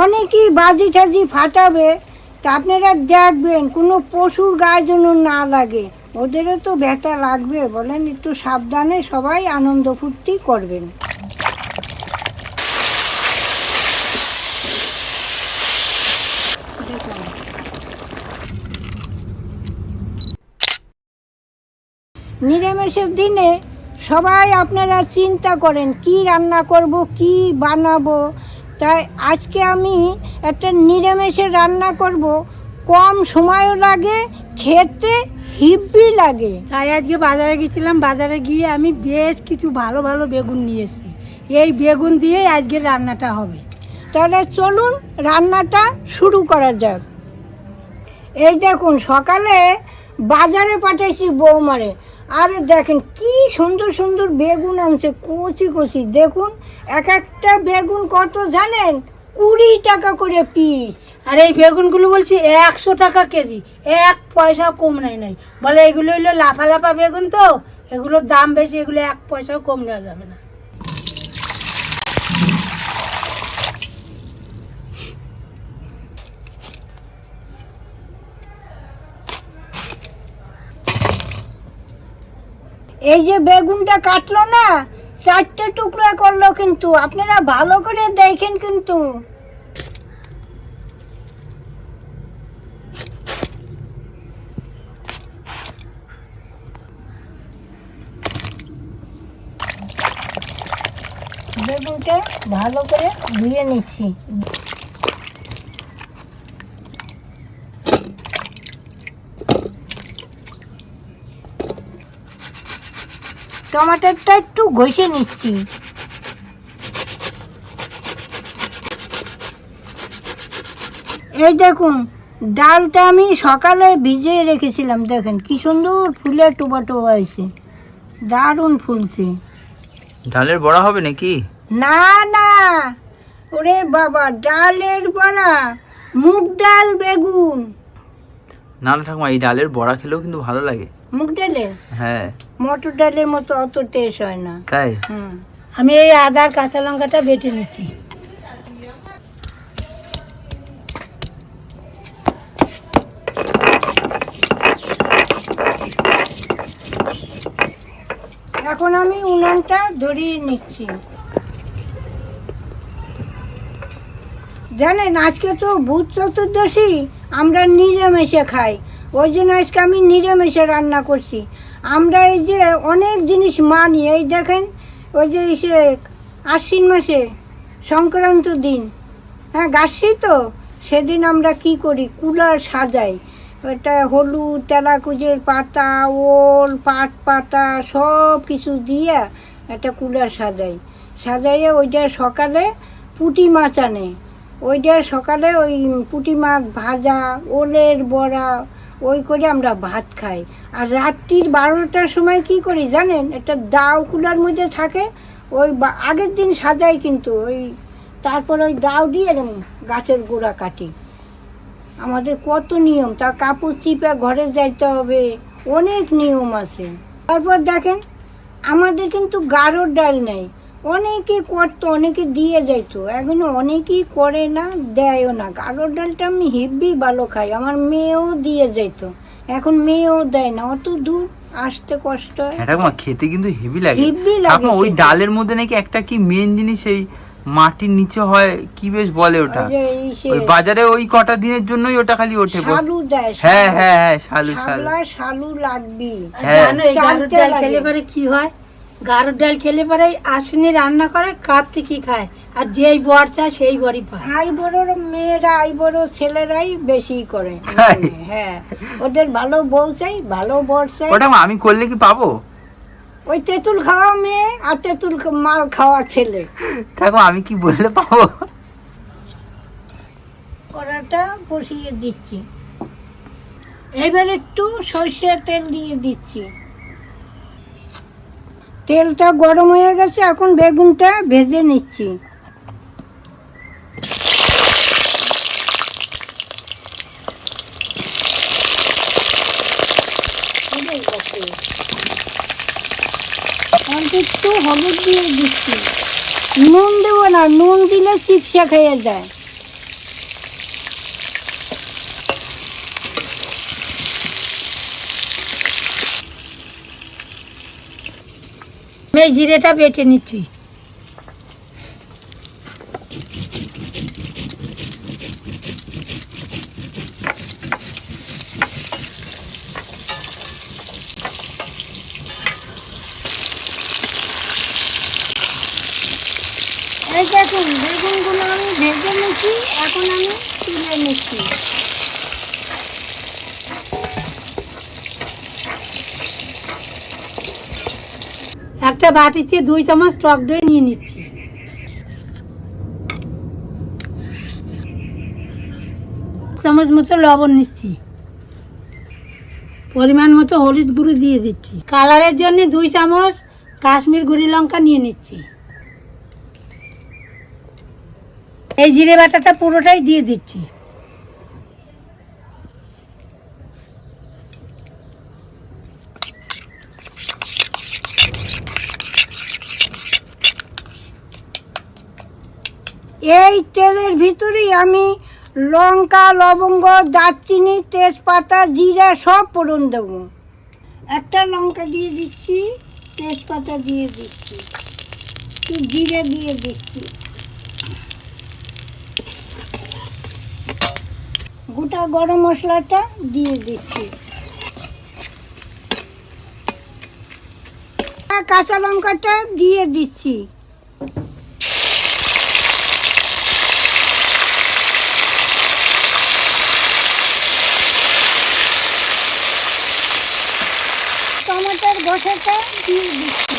অনেকেই বাজি টাজি ফাটাবে, তা আপনারা দেখবেন, কোনো পশুর গায়ে যেন না লাগে। ওদেরও তো ব্যথা লাগবে, বলেন একটু সাবধানে সবাই আনন্দ ফুর্তি করবেন। নিরামিষের দিনে সবাই আপনারা চিন্তা করেন, কি রান্না করব, কি বানাবো তাই আজকে আমি একটা নিরামিষের রান্না করব। কম সময়ও লাগে খেতে হিব্বি লাগে। তাই আজকে বাজারে গেছিলাম বাজারে গিয়ে আমি বেশ কিছু ভালো ভালো বেগুন নিয়ে এসেছি। এই বেগুন দিয়েই আজকে রান্নাটা হবে। তাহলে চলুন রান্নাটা শুরু করা যাক। এই দেখুন সকালে বাজারে পাঠাইছি বৌমারে। আরে দেখেন, কি সুন্দর সুন্দর বেগুন আনছে, কচি কচি। দেখুন, এক একটা বেগুন কত জানেন? কুড়ি টাকা করে পিস আর, এই বেগুনগুলো বলছি একশো টাকা কেজি। এক পয়সা কম নাই নাই। বলে এগুলো হইল লাফা লাফা বেগুন তো, এগুলোর দাম বেশি, এগুলো এক পয়সাও কম নেওয়া যাবে না। এই যে বেগুনটা কাটলো না, চারটে টুকরো করল কিন্তু, আপনারা ভালো করে দেখেন কিন্তু। বেগুনটা ভালো করে ধুয়ে নিচ্ছি। টমাটোরটা একটু ঘষে নিচ্ছি। এই দেখুন ডালটা আমি সকালে ভিজিয়ে রেখেছিলাম দেখেন কি সুন্দর ফুলে টুবাটো হয়েছে। দারুণ ফুলছে। ডালের বড়া হবে নাকি? না না। ওরে বাবা ডালের বড়া মুগ ডাল বেগুন। না ঠাকুমা এই ডালের বড়া খেলেও কিন্তু ভালো লাগে। মুগ ডালের হ্যাঁ। মটর ডালের মতো অত টেস্ট হয় না। তাই? হুম। আমি এই আদার কাঁচা লঙ্কাটা বেটে নিচ্ছি। এখন আমি উনানটা ধরিয়ে নিচ্ছি। জানেন আজকে তো ভূত চতুর্দশী আমরা নিরামিষে খাই। ওই জন্য আজকে আমি নিরামিষে রান্না করছি। আমরা এই যে অনেক জিনিস মানি, এই দেখেন, ওই যে আশ্বিন মাসে সংক্রান্ত দিন। হ্যাঁ গাছি তো, সেদিন আমরা কি করি? কুলার সাজাই। ওটা হলুদ, তেলাকুজের পাতা, ওল, পাট পাতা, সব কিছু দিয়ে একটা কুলার সাজাই। সাজাইয়ে ওইটা সকালে পুঁটি মাছ আনে। ওইটা সকালে ওই পুঁটি মাছ ভাজা, ওলের বড়া ওই করে আমরা ভাত খাই। আর রাত্রির বারোটার সময় কি করি জানেন? একটা দাও কুলার মধ্যে থাকে, ওই আগের দিন সাজাই কিন্তু ওই, তারপর ওই দাও দিয়ে এরম গাছের গোড়া কাটি। আমাদের কত নিয়ম, তা কাপড় চিপে ঘরে যাইতে হবে, অনেক নিয়ম আছে। তারপর দেখেন, আমাদের কিন্তু গাঢ়র ডাল নেই। অনেকে করতো অনেকে দিয়ে যাইতো। এখন অনেকেই করে না দেয়ও না। গাঢ়র ডালটা আমি হেব্বি ভালো খাই। আমার মেয়েও দিয়ে যাইতো। এখন মেয়েও দেয় না। অত দূর আসতে কষ্ট। হয় ঠাকুমা খেতে কিন্তু হেভি লাগে। হেব্বি লাগে ওই ডালের মধ্যে নাকি একটা কি মেন জিনিস এই মাটির নিচে হয় কি বেশ বলে ওটা? ওই যে এই বাজারে ওই কটা দিনের জন্যই ওটা খালি ওঠে। শালু দেয় হ্যাঁ হ্যাঁ হ্যাঁ শালু শালু। শালু লাগবি হ্যাঁ। জানো এই গাঢ় ডাল খেলে পরে কি হয়? গাঢ় ডাল খেলে পরে আসেনি রান্না করে কার্তিকই খায়। আর যেই বর চায় সেই বরই পায়। আই বড়োর মেয়েরা আই বড় ছেলেরাই বেশি করে। হ্যাঁ। ওদের ভালো বউ চাই ভালো বর চাই। ওটা আমি করলে কি পাবো? ওই তেঁতুল খাওয়া মেয়ে আর তেঁতুল মাল খাওয়া ছেলে। ঠাকুমা আমি কি বললে পাবো? কড়াটা বসিয়ে দিচ্ছি। এবার একটু সর্ষের তেল দিয়ে দিচ্ছি। তেলটা গরম হয়ে গেছে, এখন বেগুনটা ভেজে নিচ্ছি। একটু হলুদ দিয়ে দিচ্ছি। নুন দেবো না, নুন দিলে চিপসা খেয়ে যায়। আমি জিরেটা বেটে নিচ্ছি। এই দেখুন বেগুনগুলো আমি ভেজে নিচ্ছি এখন আমি তুলে নিচ্ছি। একটা বাটিতে দুই চামচ টক দই নিয়ে নিচ্ছি। চামচ মতো লবণ নিচ্ছি। পরিমাণ মতো হলুদ গুঁড়ো দিয়ে দিচ্ছি। কালারের জন্য দুই চামচ কাশ্মীর গুঁড়ি লঙ্কা নিয়ে নিচ্ছি। এই জিরে বাটাটা পুরোটাই দিয়ে দিচ্ছি। এই তেলের ভিতরেই আমি লঙ্কা, লবঙ্গ, দারচিনি, তেজপাতা, জিরা সব ফোড়ন দেবো। একটা লঙ্কা দিয়ে দিচ্ছি, তেজপাতা দিয়ে দিচ্ছি জিরে দিয়ে দিচ্ছি। গোটা গরম মশলাটা দিয়ে দিচ্ছি। কাঁচা লঙ্কাটা দিয়ে দিচ্ছি টমেটোর বসাটা দিয়ে দিচ্ছি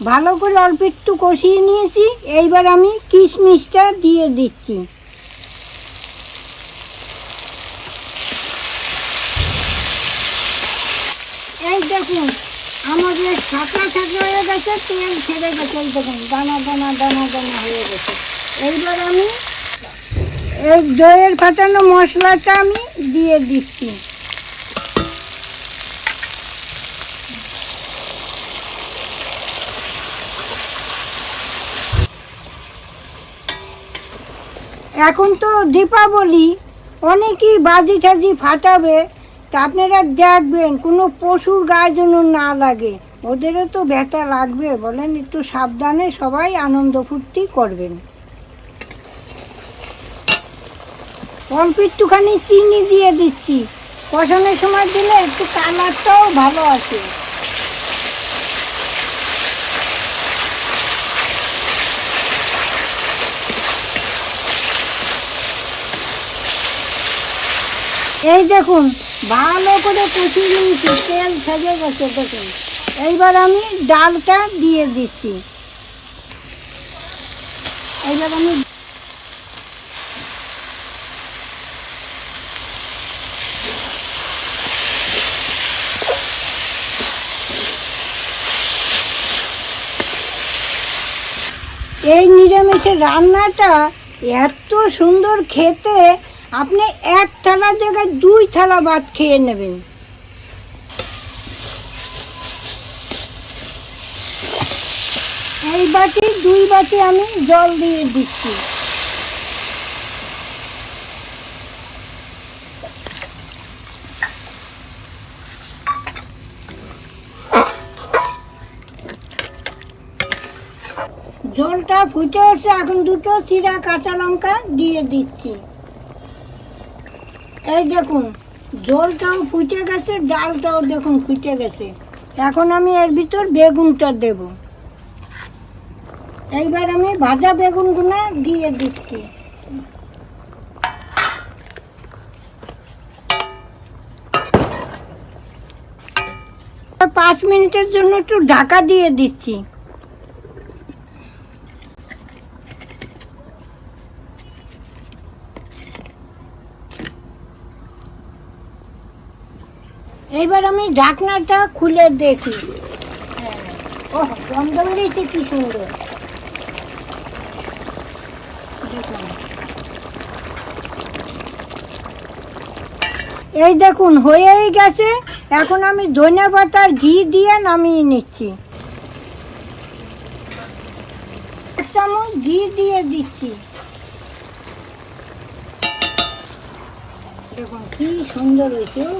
ভালো করে অল্প একটু কষিয়ে নিয়েছি। এইবার আমি কিশমিশটা দিয়ে দিচ্ছি। এই দেখুন, আমাদের ছাঁকা ছাঁকা হয়ে গেছে, তেল ছেড়ে গেছে, এই দেখুন, দানা দানা দানা দানা হয়ে গেছে। এইবার আমি এই দইয়ের ফাটানো মশলাটা আমি দিয়ে দিচ্ছি। এখন তো দীপাবলি, অনেকেই বাজি টাজি ফাটাবে, তা আপনারা দেখবেন, কোনো পশুর গায়ে যেন না লাগে। ওদেরও তো ব্যথা লাগবে, বলেন একটু সাবধানে সবাই আনন্দ ফুর্তি করবেন। অল্প একটুখানি চিনি দিয়ে দিচ্ছি। কষানোর সময় দিলে একটু কালারটাও ভালো আছে এই দেখুন, ভালো করে কষিয়ে নিয়েছি, তেল ছেড়ে গেছে, দেখুন। এইবার আমি ডালটা দিয়ে দিচ্ছি। এইবার আমি এই নিরামিষের রান্নাটা এত সুন্দর খেতে। আপনি এক থালার জায়গায় দুই থালা ভাত খেয়ে নেবেন। এই বাটি, দুই বাটি আমি জল দিয়ে দিচ্ছি। জলটা ফুটে এসে এখন দুটো চিরা কাঁচা লঙ্কা দিয়ে দিচ্ছি। এই দেখুন, জলটাও ফুটে গেছে, ডালটাও দেখুন ফুটে গেছে। এখন আমি এর ভিতর বেগুনটা দেব। এইবার আমি ভাজা বেগুনগুলো দিয়ে দিচ্ছি। পাঁচ মিনিটের জন্য একটু ঢাকা দিয়ে দিচ্ছি। এইবার আমি ঢাকনাটা খুলে দেখি। হ্যাঁ। ও গন্ধ বেরিয়েছে কি সুন্দর। এই দেখুন হয়েই গেছে। এখন আমি ধনে পাতার ঘি দিয়ে নামিয়ে নিচ্ছি। এক চামচ ঘি দিয়ে দিচ্ছি। দেখুন কি সুন্দর হয়েছে ও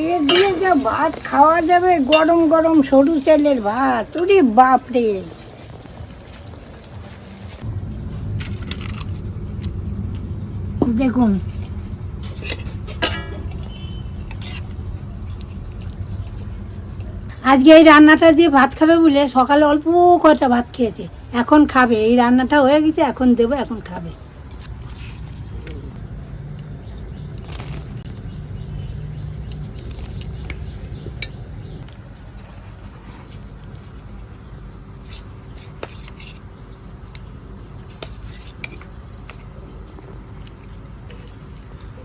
এ দিয়ে যা ভাত খাওয়া যাবে, গরম গরম সরু চালের ভাত। ওরে বাপরে দেখুন। আজকে এই রান্নাটা দিয়ে ভাত খাবে বলে সকালে অল্প কটা ভাত খেয়েছে, এখন খাবে। এই রান্নাটা হয়ে গেছে, এখন দেবো, এখন খাবে।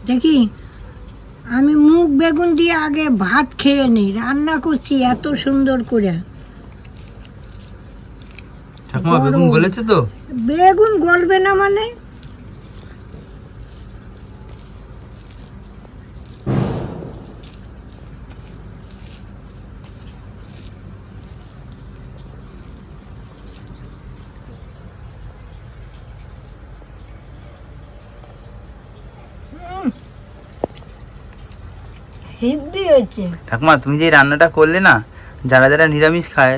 দেখি আমি মুখ বেগুন দিয়ে আগে ভাত খেয়ে নিই রান্না করছি এত সুন্দর করে। বেগুন গলবে না মানে? হেব্বি হয়েছে। ঠাকুমা তুমি যে এই রান্নাটা করলে না যারা যারা নিরামিষ খায়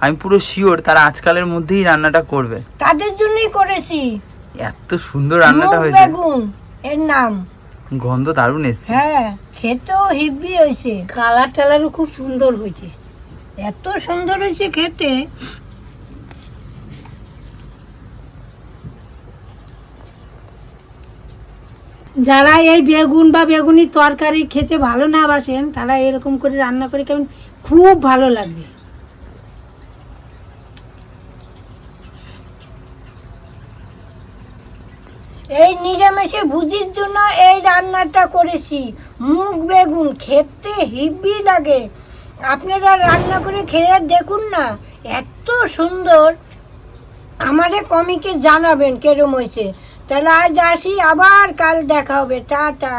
আমি পুরো শিওর তারা আজকালের মধ্যেই রান্নাটা করবে। তাদের জন্যই করেছি। এত সুন্দর রান্নাটা হয়েছে। বেগুন এর নাম। গন্ধ দারুণ এসছে। হ্যাঁ খেতেও হেব্বি হয়েছে। কালার টালারও খুব সুন্দর হয়েছে। এত সুন্দর হয়েছে খেতে। যারা এই বেগুন বা বেগুনি তরকারি খেতে ভালো না বাসেন, তারা এরকম করে রান্না করে কেমন খুব ভালো লাগবে। এই নিরামিষে ভুজির জন্য এই রান্নাটা করেছি। মুগ বেগুন খেতে হিব্বি লাগে। আপনারা রান্না করে খেয়ে দেখুন না, এত সুন্দর। আমারে কমিকে জানাবেন কেরম হয়েছে। তাহলে আজ আসি আবার কাল দেখা হবে টাটা